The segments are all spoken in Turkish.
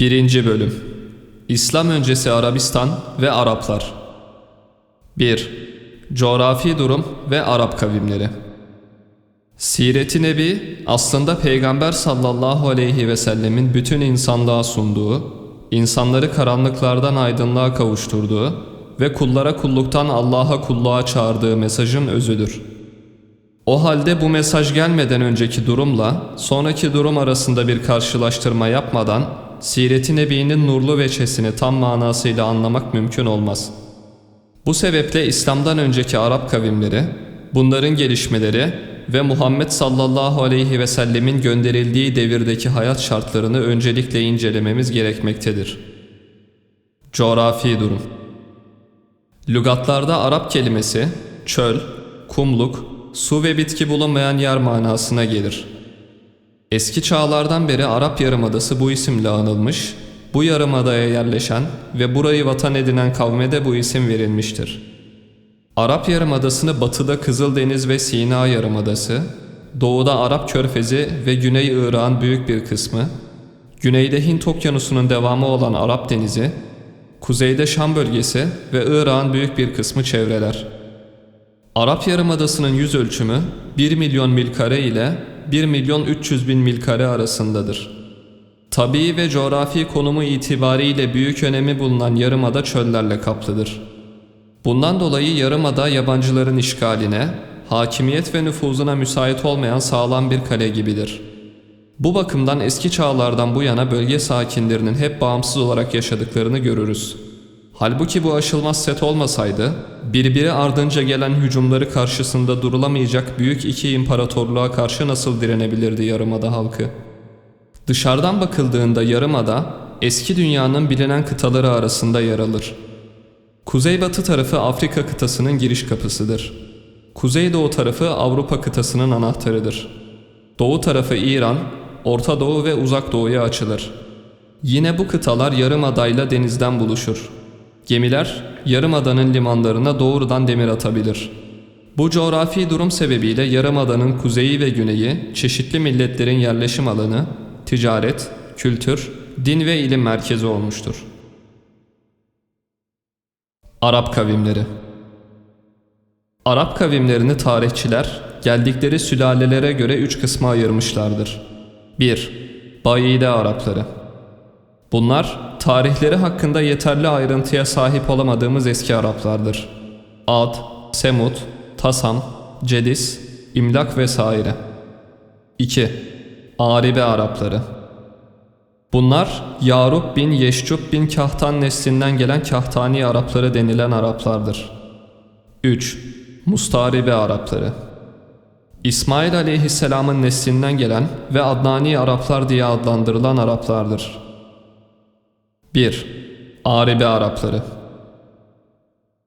1. Bölüm İslam öncesi Arabistan ve Araplar 1. Coğrafi durum ve Arap kavimleri Siret-i Nebi aslında Peygamber sallallahu aleyhi ve sellemin bütün insanlığa sunduğu, insanları karanlıklardan aydınlığa kavuşturduğu ve kullara kulluktan Allah'a kulluğa çağırdığı mesajın özüdür. O halde bu mesaj gelmeden önceki durumla sonraki durum arasında bir karşılaştırma yapmadan Siret-i Nebi'nin nurlu veçesini tam manasıyla anlamak mümkün olmaz. Bu sebeple İslam'dan önceki Arap kavimleri, bunların gelişmeleri ve Muhammed sallallahu aleyhi ve sellemin gönderildiği devirdeki hayat şartlarını öncelikle incelememiz gerekmektedir. Coğrafi durum Lügatlarda Arap kelimesi çöl, kumluk, su ve bitki bulunmayan yer manasına gelir. Eski çağlardan beri Arap Yarımadası bu isimle anılmış, bu yarımadaya yerleşen ve burayı vatan edinen kavme de bu isim verilmiştir. Arap Yarımadası'nı batıda Kızıldeniz ve Sina Yarımadası, doğuda Arap Körfezi ve Güney Irak'ın büyük bir kısmı, güneyde Hint Okyanusu'nun devamı olan Arap Denizi, kuzeyde Şam bölgesi ve Irak'ın büyük bir kısmı çevreler. Arap Yarımadası'nın yüz ölçümü 1 milyon mil kare ile 1 milyon 300 bin mil kare arasındadır. Tabii ve coğrafi konumu itibariyle büyük önemi bulunan yarımada çöllerle kaplıdır. Bundan dolayı yarımada yabancıların işgaline, hakimiyet ve nüfuzuna müsait olmayan sağlam bir kale gibidir. Bu bakımdan eski çağlardan bu yana bölge sakinlerinin hep bağımsız olarak yaşadıklarını görürüz. Halbuki bu aşılmaz set olmasaydı, birbiri ardınca gelen hücumları karşısında durulamayacak büyük iki imparatorluğa karşı nasıl direnebilirdi Yarımada halkı? Dışarıdan bakıldığında Yarımada, eski dünyanın bilinen kıtaları arasında yer alır. Kuzeybatı tarafı Afrika kıtasının giriş kapısıdır. Kuzeydoğu tarafı Avrupa kıtasının anahtarıdır. Doğu tarafı İran, Orta Doğu ve Uzak Doğu'ya açılır. Yine bu kıtalar yarımadayla denizden buluşur. Gemiler yarımadanın limanlarına doğrudan demir atabilir. Bu coğrafi durum sebebiyle yarımadanın kuzeyi ve güneyi çeşitli milletlerin yerleşim alanı, ticaret, kültür, din ve ilim merkezi olmuştur. Arap kavimleri Arap kavimlerini tarihçiler geldikleri sülalelere göre üç kısma ayırmışlardır. 1. Bayide Arapları Bunlar tarihleri hakkında yeterli ayrıntıya sahip olamadığımız eski Araplardır. Ad, Semud, Tasam, Cedis, İmlak vesaire. 2. Aribe Arapları Bunlar Yarub bin Yeşcub bin Kahtan neslinden gelen Kahtani Arapları denilen Araplardır. 3. Mustaribe Arapları İsmail aleyhisselamın neslinden gelen ve Adnani Araplar diye adlandırılan Araplardır. 1. Aribe Arapları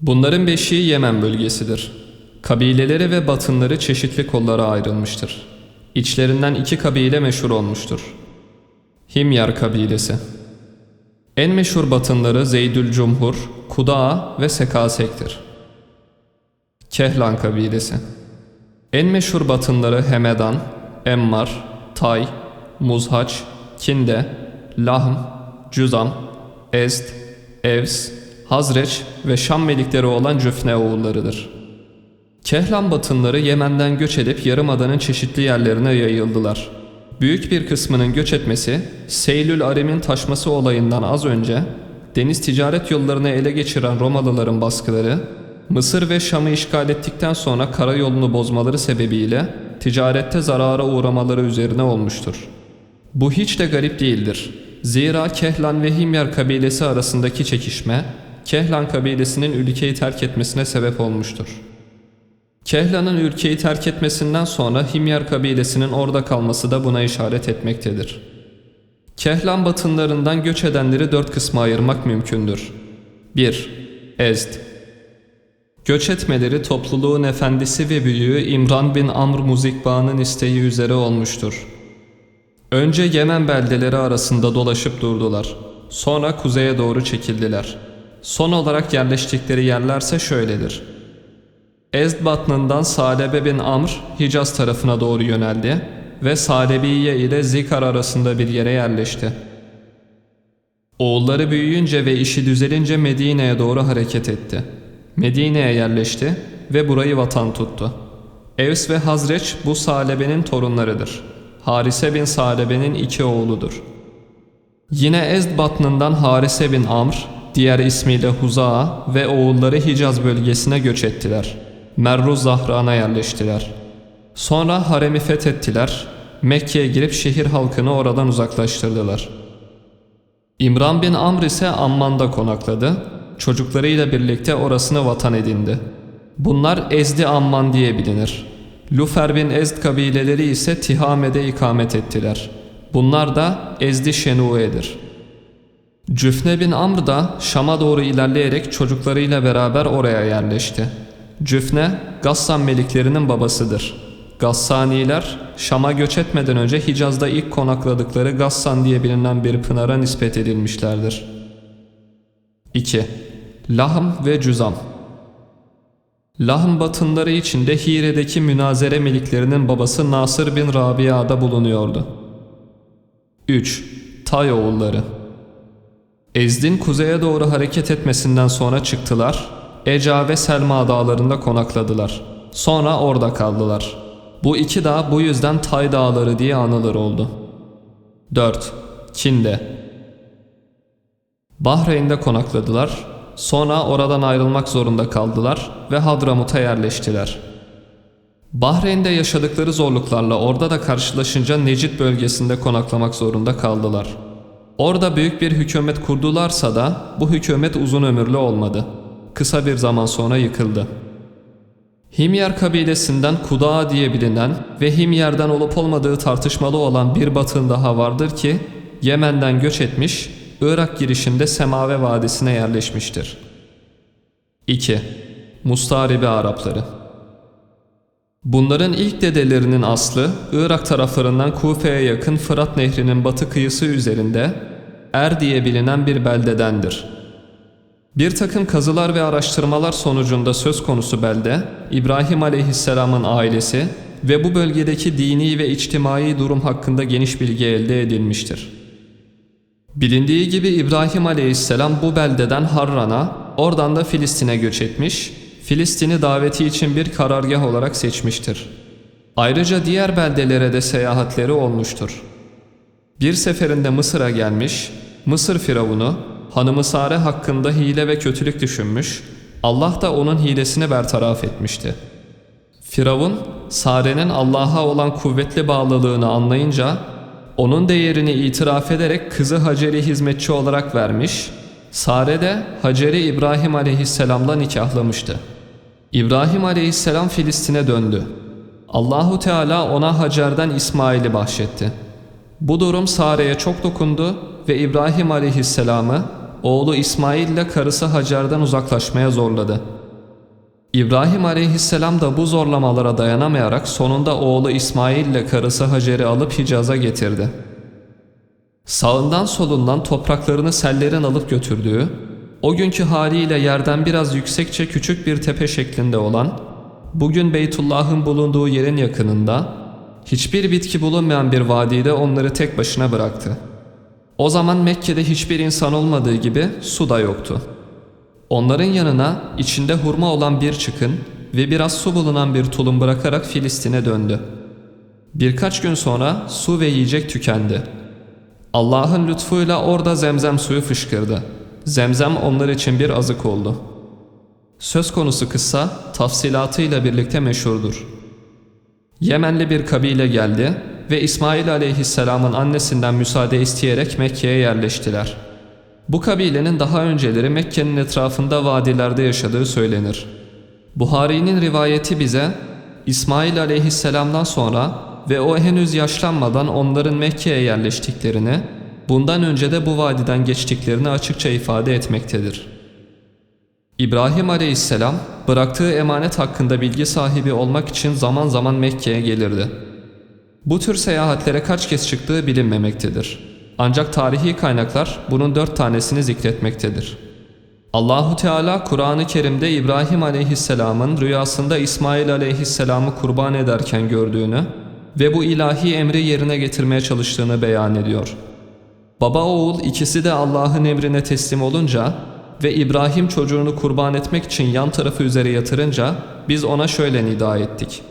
Bunların beşiği Yemen bölgesidir. Kabileleri ve batınları çeşitli kollara ayrılmıştır. İçlerinden iki kabile meşhur olmuştur. Himyar kabilesi En meşhur batınları Zeydül Cumhur, Kudaa ve Sekasek'tir. Kehlan kabilesi En meşhur batınları Hemedan, Emmar, Tay, Muzhaç, Kinde, Lahm, Cüzam, Ezd, Evs, Hazreç ve Şam melikleri olan Cüfne oğullarıdır. Kehlan batınları Yemen'den göç edip Yarımada'nın çeşitli yerlerine yayıldılar. Büyük bir kısmının göç etmesi, Seylül Arim'in taşması olayından az önce, deniz ticaret yollarını ele geçiren Romalıların baskıları, Mısır ve Şam'ı işgal ettikten sonra karayolunu bozmaları sebebiyle ticarette zarara uğramaları üzerine olmuştur. Bu hiç de garip değildir. Zira Kehlan ve Himyar kabilesi arasındaki çekişme, Kehlan kabilesinin ülkeyi terk etmesine sebep olmuştur. Kehlan'ın ülkeyi terk etmesinden sonra Himyar kabilesinin orada kalması da buna işaret etmektedir. Kehlan batınlarından göç edenleri dört kısma ayırmak mümkündür. 1. Ezd Göç etmeleri topluluğun efendisi ve büyüğü İmran bin Amr Muzikba'nın isteği üzere olmuştur. Önce Yemen beldeleri arasında dolaşıp durdular. Sonra kuzeye doğru çekildiler. Son olarak yerleştikleri yerlerse şöyledir. Ezd batnından Salebe bin Amr Hicaz tarafına doğru yöneldi ve Salebiye ile Zikar arasında bir yere yerleşti. Oğulları büyüyünce ve işi düzelince Medine'ye doğru hareket etti. Medine'ye yerleşti ve burayı vatan tuttu. Evs ve Hazreç bu Salebe'nin torunlarıdır. Harise bin Salebe'nin iki oğludur. Yine Ezd batnından Harise bin Amr, diğer ismiyle Huza'a ve oğulları Hicaz bölgesine göç ettiler. Merruz Zahran'a yerleştiler. Sonra haremi fethettiler, Mekke'ye girip şehir halkını oradan uzaklaştırdılar. İmran bin Amr ise Amman'da konakladı, çocuklarıyla birlikte orasını vatan edindi. Bunlar Ezdi Amman diye bilinir. Lufer bin Ezd kabileleri ise Tihame'de ikamet ettiler. Bunlar da Ezdi Şenue'dir. Cüfne bin Amr da Şam'a doğru ilerleyerek çocuklarıyla beraber oraya yerleşti. Cüfne, Gassan meliklerinin babasıdır. Gassaniler, Şam'a göç etmeden önce Hicaz'da ilk konakladıkları Gassan diye bilinen bir pınara nispet edilmişlerdir. 2. Lahm ve Cüzam Lahm batınları içinde Hire'deki münazere meliklerinin babası Nasır bin Rabia'da bulunuyordu. 3. Tay oğulları Ezdin kuzeye doğru hareket etmesinden sonra çıktılar, Eca ve Selma dağlarında konakladılar. Sonra orada kaldılar. Bu iki dağ bu yüzden Tay dağları diye anılır oldu. 4. Kinde Bahreyn'de konakladılar, sonra oradan ayrılmak zorunda kaldılar ve Hadramut'a yerleştiler. Bahreyn'de yaşadıkları zorluklarla orada da karşılaşınca Necid bölgesinde konaklamak zorunda kaldılar. Orada büyük bir hükümet kurdularsa da bu hükümet uzun ömürlü olmadı. Kısa bir zaman sonra yıkıldı. Himyar kabilesinden Kudaa diye bilinen ve Himyar'dan olup olmadığı tartışmalı olan bir batın daha vardır ki Yemen'den göç etmiş, Irak girişinde Semave Vadisi'ne yerleşmiştir. 2. Mustaribi Arapları Bunların ilk dedelerinin aslı Irak taraflarından Kufe'ye yakın Fırat Nehri'nin batı kıyısı üzerinde Er diye bilinen bir beldedendir. Bir takım kazılar ve araştırmalar sonucunda söz konusu belde İbrahim Aleyhisselam'ın ailesi ve bu bölgedeki dini ve içtimai durum hakkında geniş bilgi elde edilmiştir. Bilindiği gibi İbrahim Aleyhisselam bu beldeden Harran'a, oradan da Filistin'e göç etmiş, Filistin'i daveti için bir karargah olarak seçmiştir. Ayrıca diğer beldelere de seyahatleri olmuştur. Bir seferinde Mısır'a gelmiş, Mısır firavunu hanımı Sare hakkında hile ve kötülük düşünmüş, Allah da onun hilesini bertaraf etmişti. Firavun, Sare'nin Allah'a olan kuvvetli bağlılığını anlayınca, onun değerini itiraf ederek kızı Hacer'i hizmetçi olarak vermiş, Sare de Hacer'i İbrahim aleyhisselamla nikahlamıştı. İbrahim aleyhisselam Filistin'e döndü. Allahu Teala ona Hacer'den İsmail'i bahşetti. Bu durum Sare'ye çok dokundu ve İbrahim aleyhisselamı oğlu İsmail ile karısı Hacer'den uzaklaşmaya zorladı. İbrahim aleyhisselam da bu zorlamalara dayanamayarak sonunda oğlu İsmail ile karısı Hacer'i alıp Hicaz'a getirdi. Sağından solundan topraklarını sellerin alıp götürdüğü, o günkü haliyle yerden biraz yüksekçe küçük bir tepe şeklinde olan, bugün Beytullah'ın bulunduğu yerin yakınında, hiçbir bitki bulunmayan bir vadide onları tek başına bıraktı. O zaman Mekke'de hiçbir insan olmadığı gibi su da yoktu. Onların yanına içinde hurma olan bir çıkın ve biraz su bulunan bir tulum bırakarak Filistin'e döndü. Birkaç gün sonra su ve yiyecek tükendi. Allah'ın lütfuyla orada zemzem suyu fışkırdı. Zemzem onlar için bir azık oldu. Söz konusu kıssa tafsilatıyla birlikte meşhurdur. Yemenli bir kabile geldi ve İsmail aleyhisselamın annesinden müsaade isteyerek Mekke'ye yerleştiler. Bu kabilenin daha önceleri Mekke'nin etrafında vadilerde yaşadığı söylenir. Buhari'nin rivayeti bize İsmail aleyhisselamdan sonra ve o henüz yaşlanmadan onların Mekke'ye yerleştiklerini, bundan önce de bu vadiden geçtiklerini açıkça ifade etmektedir. İbrahim aleyhisselam bıraktığı emanet hakkında bilgi sahibi olmak için zaman zaman Mekke'ye gelirdi. Bu tür seyahatlere kaç kez çıktığı bilinmemektedir. Ancak tarihi kaynaklar bunun dört tanesini zikretmektedir. Allahu Teala Kur'an-ı Kerim'de İbrahim aleyhisselamın rüyasında İsmail aleyhisselamı kurban ederken gördüğünü ve bu ilahi emri yerine getirmeye çalıştığını beyan ediyor. Baba oğul ikisi de Allah'ın emrine teslim olunca ve İbrahim çocuğunu kurban etmek için yan tarafı üzere yatırınca biz ona şöyle nida ettik.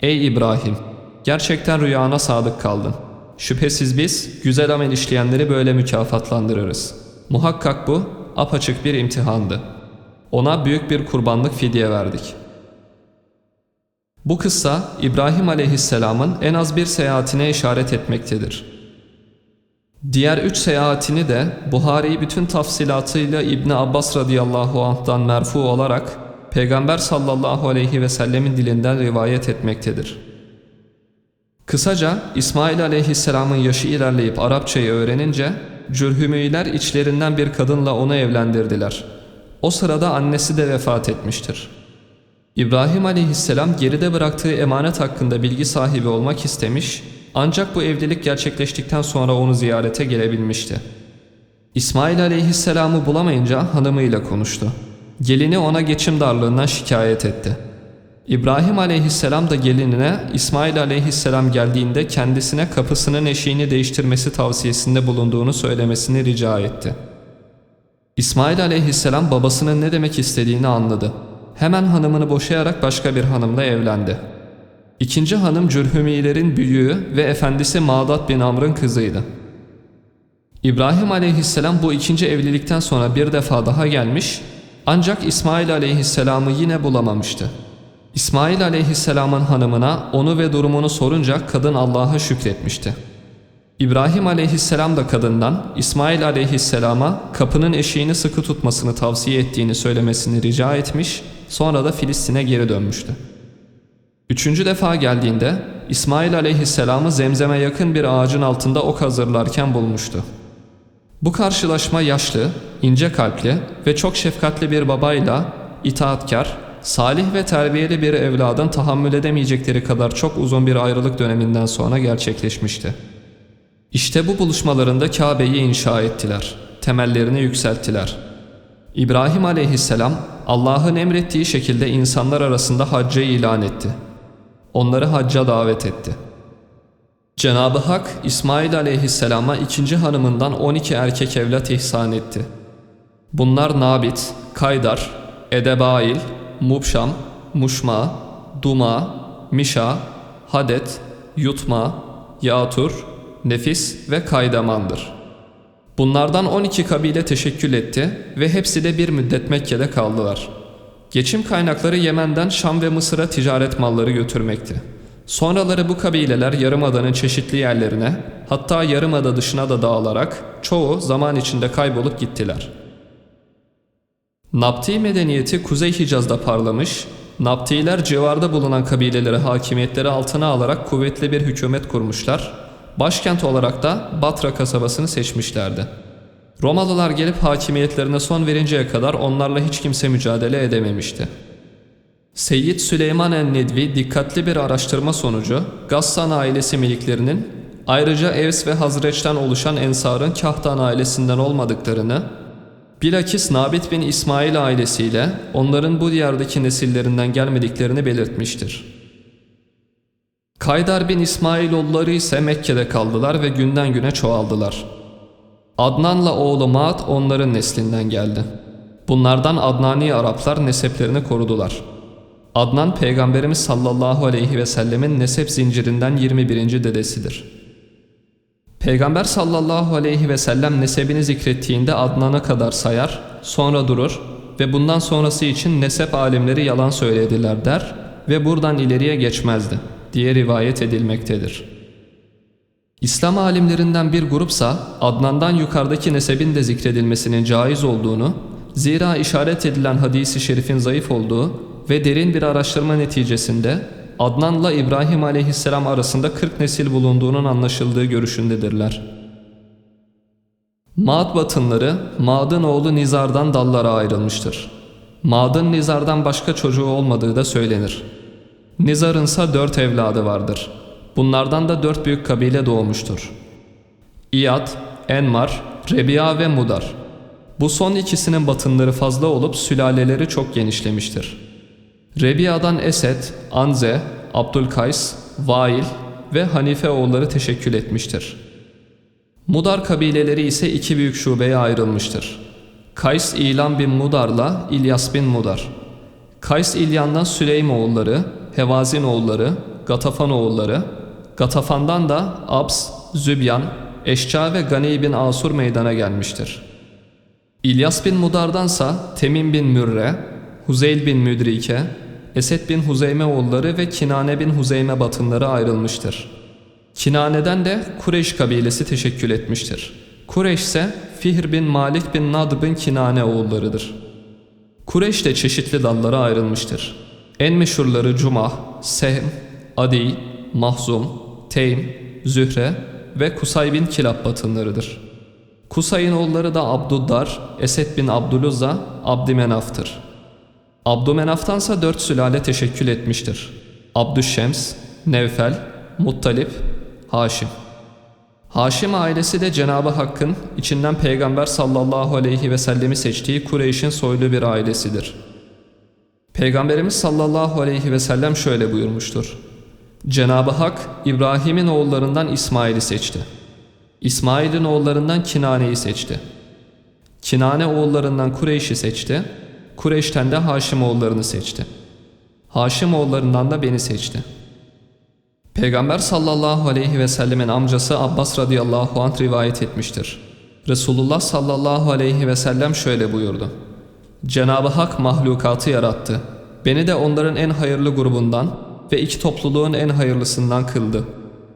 Ey İbrahim! Gerçekten rüyana sadık kaldın. Şüphesiz biz güzel amel işleyenleri böyle mükafatlandırırız. Muhakkak bu apaçık bir imtihandı. Ona büyük bir kurbanlık fidye verdik. Bu kıssa İbrahim aleyhisselamın en az bir seyahatine işaret etmektedir. Diğer üç seyahatini de Buhari bütün tafsilatıyla İbni Abbas radıyallahu anh'tan merfu olarak Peygamber sallallahu aleyhi ve sellemin dilinden rivayet etmektedir. Kısaca İsmail aleyhisselamın yaşı ilerleyip Arapçayı öğrenince Cürhümüyler içlerinden bir kadınla onu evlendirdiler. O sırada annesi de vefat etmiştir. İbrahim aleyhisselam geride bıraktığı emanet hakkında bilgi sahibi olmak istemiş ancak bu evlilik gerçekleştikten sonra onu ziyarete gelebilmişti. İsmail aleyhisselamı bulamayınca hanımıyla konuştu. Gelini ona geçim darlığından şikayet etti. İbrahim aleyhisselam da gelinine İsmail aleyhisselam geldiğinde kendisine kapısının eşiğini değiştirmesi tavsiyesinde bulunduğunu söylemesini rica etti. İsmail aleyhisselam babasının ne demek istediğini anladı. Hemen hanımını boşayarak başka bir hanımla evlendi. İkinci hanım Cürhümilerin büyüğü ve efendisi Mağdat bin Amr'ın kızıydı. İbrahim aleyhisselam bu ikinci evlilikten sonra bir defa daha gelmiş ancak İsmail aleyhisselamı yine bulamamıştı. İsmail aleyhisselamın hanımına onu ve durumunu sorunca kadın Allah'a şükretmişti. İbrahim aleyhisselam da kadından İsmail aleyhisselama kapının eşiğini sıkı tutmasını tavsiye ettiğini söylemesini rica etmiş, sonra da Filistin'e geri dönmüştü. Üçüncü defa geldiğinde İsmail aleyhisselamı zemzeme yakın bir ağacın altında ok hazırlarken bulmuştu. Bu karşılaşma yaşlı, ince kalpli ve çok şefkatli bir babayla itaatkar, salih ve terbiyeli bir evladın tahammül edemeyecekleri kadar çok uzun bir ayrılık döneminden sonra gerçekleşmişti. İşte bu buluşmalarında Kabe'yi inşa ettiler, temellerini yükselttiler. İbrahim aleyhisselam Allah'ın emrettiği şekilde insanlar arasında haccı ilan etti. Onları hacca davet etti. Cenab-ı Hak İsmail aleyhisselama ikinci hanımından 12 erkek evlat ihsan etti. Bunlar Nabit, Kaydar, Edebail, Mubşam, Muşma, Duma, Mişa, Hadet, Yutma, Yatur, Nefis ve Kaydaman'dır. Bunlardan 12 kabile teşekkül etti ve hepsi de bir müddet Mekke'de kaldılar. Geçim kaynakları Yemen'den Şam ve Mısır'a ticaret malları götürmekti. Sonraları bu kabileler Yarımada'nın çeşitli yerlerine, hatta Yarımada dışına da dağılarak çoğu zaman içinde kaybolup gittiler. Napti medeniyeti Kuzey Hicaz'da parlamış, Naptiler civarda bulunan kabileleri hakimiyetleri altına alarak kuvvetli bir hükümet kurmuşlar, başkent olarak da Batra kasabasını seçmişlerdi. Romalılar gelip hakimiyetlerine son verinceye kadar onlarla hiç kimse mücadele edememişti. Seyyid Süleyman el-Nedvi dikkatli bir araştırma sonucu Gassan ailesi miliklerinin ayrıca Evs ve Hazreç'ten oluşan Ensar'ın Kahtan ailesinden olmadıklarını, bilakis Nabit bin İsmail ailesiyle onların bu diyardaki nesillerinden gelmediklerini belirtmiştir. Kaydar bin İsmailoğulları ise Mekke'de kaldılar ve günden güne çoğaldılar. Adnan'la oğlu Maat onların neslinden geldi. Bunlardan Adnani Araplar neseplerini korudular.'' Adnan Peygamberimiz sallallahu aleyhi ve sellemin nesep zincirinden 21. dedesidir. Peygamber sallallahu aleyhi ve sellem nesebini zikrettiğinde Adnan'a kadar sayar, sonra durur ve bundan sonrası için nesep alimleri yalan söylediler der ve buradan ileriye geçmezdi diye rivayet edilmektedir. İslam alimlerinden bir grupsa Adnan'dan yukarıdaki nesebin de zikredilmesinin caiz olduğunu, zira işaret edilen hadisi şerifin zayıf olduğu ve derin bir araştırma neticesinde Adnan'la İbrahim aleyhisselam arasında 40 nesil bulunduğunun anlaşıldığı görüşündedirler. Maad batınları Maad'ın oğlu Nizar'dan dallara ayrılmıştır. Maad'ın Nizar'dan başka çocuğu olmadığı da söylenir. Nizar'ın ise dört evladı vardır. Bunlardan da dört büyük kabile doğmuştur. İyad, Enmar, Rebiya ve Mudar. Bu son ikisinin batınları fazla olup sülaleleri çok genişlemiştir. Rebiya'dan Esed, Anze, Abdülkays, Vail ve Hanife oğulları teşekkül etmiştir. Mudar kabileleri ise iki büyük şubeye ayrılmıştır. Kays İlan bin Mudar'la İlyas bin Mudar. Kays İlyan'dan Süleym oğulları, Hevazin oğulları, Gatafan oğulları, Gatafan'dan da Abs, Zübyan, Eşça ve Gani bin Asur meydana gelmiştir. İlyas bin Mudar'dansa Temim bin Mürre, Huzeyl bin Müdrike, Esed bin Huzeyme oğulları ve Kinane bin Huzeyme batınları ayrılmıştır. Kinane'den de Kureyş kabilesi teşekkül etmiştir. Kureyş ise Fihr bin Malik bin Nadr bin Kinane oğullarıdır. Kureyş de çeşitli dallara ayrılmıştır. En meşhurları Cumah, Sehm, Adi, Mahzum, Teym, Zühre ve Kusay bin Kilab batınlarıdır. Kusay'ın oğulları da Abduddar, Esed bin Abdüluzza, Abdümenaf'tır. Abdümenaf'tansa dört sülale teşekkül etmiştir. Abdüşşems, Nevfel, Muttalip, Haşim. Haşim ailesi de Cenabı Hakk'ın içinden Peygamber sallallahu aleyhi ve sellemi seçtiği Kureyş'in soylu bir ailesidir. Peygamberimiz sallallahu aleyhi ve sellem şöyle buyurmuştur. Cenabı Hak İbrahim'in oğullarından İsmail'i seçti. İsmail'in oğullarından Kinane'yi seçti. Kinane oğullarından Kureyş'i seçti. Kureyş'ten de Haşim oğullarını seçti. Haşim oğullarından da beni seçti. Peygamber sallallahu aleyhi ve sellemin amcası Abbas radıyallahu anh rivayet etmiştir. Resulullah sallallahu aleyhi ve sellem şöyle buyurdu. Cenab-ı Hak mahlukatı yarattı. Beni de onların en hayırlı grubundan ve iki topluluğun en hayırlısından kıldı.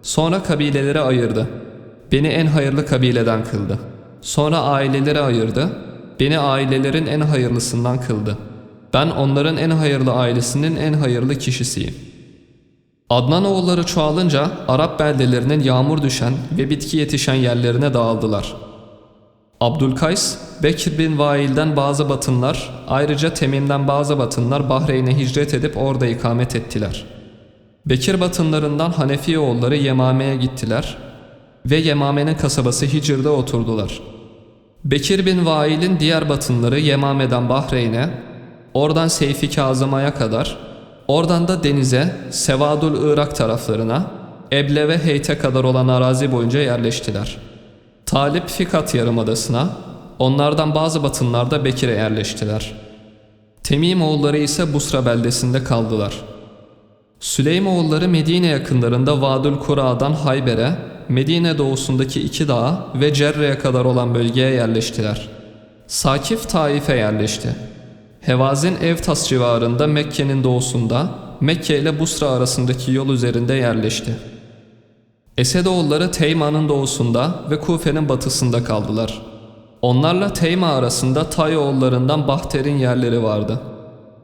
Sonra kabileleri ayırdı. Beni en hayırlı kabileden kıldı. Sonra aileleri ayırdı. Beni ailelerin en hayırlısından kıldı. Ben onların en hayırlı ailesinin en hayırlı kişisiyim. Adnan oğulları çoğalınca Arap beldelerinin yağmur düşen ve bitki yetişen yerlerine dağıldılar. Abdülkays, Bekir bin Vail'den bazı batınlar, ayrıca Temim'den bazı batınlar Bahreyn'e hicret edip orada ikamet ettiler. Bekir batınlarından Hanefi oğulları Yemame'ye gittiler ve Yemame'nin kasabası Hicr'de oturdular. Bekir bin Vail'in diğer batınları Yemame'den Bahreyn'e, oradan Seyfi Kazıma'ya kadar, oradan da denize, Sevadul Irak taraflarına, Eble ve Heyt'e kadar olan arazi boyunca yerleştiler. Talip Fikat Yarımadası'na, onlardan bazı batınlar da Bekir'e yerleştiler. Temim oğulları ise Busra beldesinde kaldılar. Süleym oğulları Medine yakınlarında Vadül Kura'dan Hayber'e, Medine doğusundaki iki dağa ve Cerre'ye kadar olan bölgeye yerleştiler. Sakif Taif'e yerleşti. Hevazin Evtas civarında Mekke'nin doğusunda, Mekke ile Busra arasındaki yol üzerinde yerleşti. Esedoğulları Teyma'nın doğusunda ve Kufe'nin batısında kaldılar. Onlarla Teyma arasında Tay oğullarından Bahter'in yerleri vardı.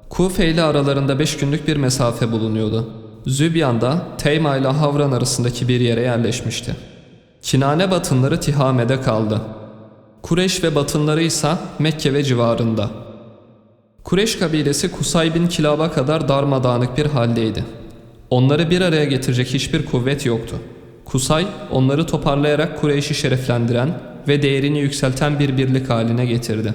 Kufe ile aralarında beş günlük bir mesafe bulunuyordu. Zübyan da Teyma ile Havran arasındaki bir yere yerleşmişti. Kinane batınları Tihame'de kaldı. Kureş ve batınları ise Mekke ve civarında. Kureş kabilesi Kusay bin Kilab'a kadar darmadağınık bir haldeydi. Onları bir araya getirecek hiçbir kuvvet yoktu. Kusay onları toparlayarak Kureyş'i şereflendiren ve değerini yükselten bir birlik haline getirdi.